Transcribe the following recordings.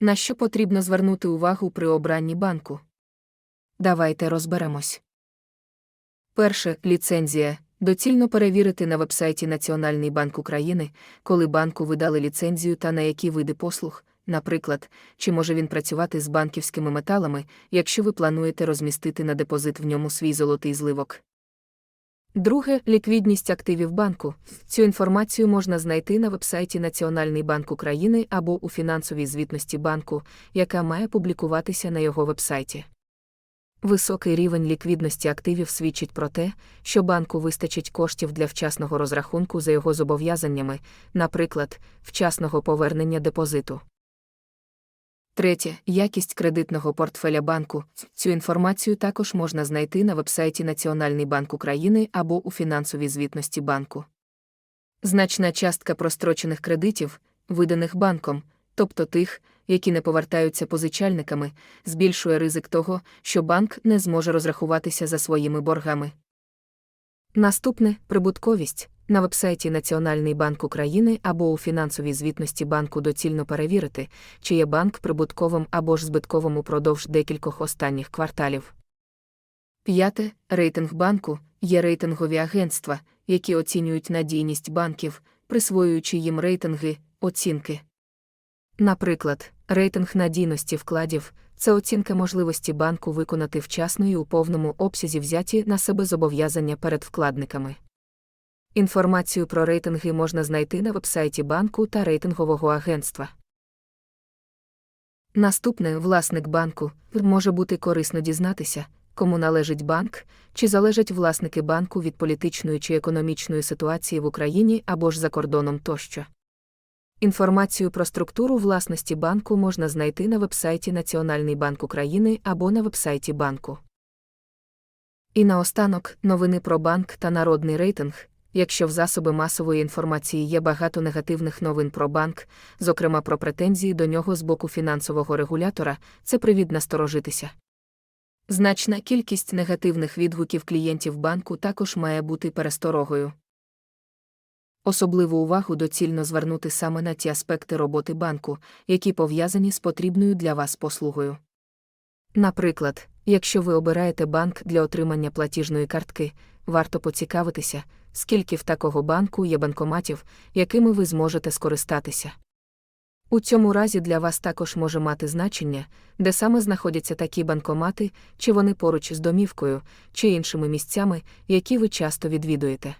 На що потрібно звернути увагу при обранні банку? Давайте розберемось. Перше ліцензія. Доцільно перевірити на вебсайті Національний банк України, коли банку видали ліцензію та на які види послуг, наприклад, чи може він працювати з банківськими металами, якщо ви плануєте розмістити на депозит в ньому свій золотий зливок. Друге ліквідність активів банку. Цю інформацію можна знайти на вебсайті Національний банк України або у фінансовій звітності банку, яка має публікуватися на його вебсайті. Високий рівень ліквідності активів свідчить про те, що банку вистачить коштів для вчасного розрахунку за його зобов'язаннями, наприклад, вчасного повернення депозиту. Третє якість кредитного портфеля банку. Цю інформацію також можна знайти на вебсайті Національний банк України або у фінансовій звітності банку. Значна частка прострочених кредитів, виданих банком, тобто тих, які не повертаються позичальниками, збільшує ризик того, що банк не зможе розрахуватися за своїми боргами. Наступне прибутковість. На вебсайті Національний банк України або у фінансовій звітності банку доцільно перевірити, чи є банк прибутковим або ж збитковим упродовж декількох останніх кварталів. П'яте рейтинг банку є рейтингові агентства, які оцінюють надійність банків, присвоюючи їм рейтинги, оцінки. Наприклад, рейтинг надійності вкладів це оцінка можливості банку виконати вчасно і у повному обсязі взяті на себе зобов'язання перед вкладниками. Інформацію про рейтинги можна знайти на вебсайті банку та рейтингового агентства. Наступне власник банку може бути корисно дізнатися, кому належить банк, чи залежать власники банку від політичної чи економічної ситуації в Україні або ж за кордоном тощо. Інформацію про структуру власності банку можна знайти на вебсайті Національний банк України або на вебсайті банку. І наостанок новини про банк та народний рейтинг. Якщо в засоби масової інформації є багато негативних новин про банк, зокрема про претензії до нього з боку фінансового регулятора, це привід насторожитися. Значна кількість негативних відгуків клієнтів банку також має бути пересторогою. Особливу увагу доцільно звернути саме на ті аспекти роботи банку, які пов'язані з потрібною для вас послугою. Наприклад, якщо ви обираєте банк для отримання платіжної картки, варто поцікавитися, скільки в такого банку є банкоматів, якими ви зможете скористатися. У цьому разі для вас також може мати значення, де саме знаходяться такі банкомати, чи вони поруч з домівкою, чи іншими місцями, які ви часто відвідуєте.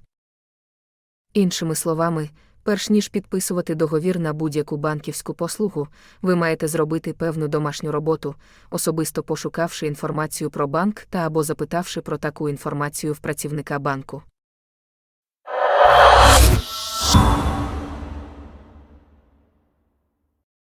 Іншими словами, перш ніж підписувати договір на будь-яку банківську послугу, ви маєте зробити певну домашню роботу, особисто пошукавши інформацію про банк та або запитавши про таку інформацію в працівника банку.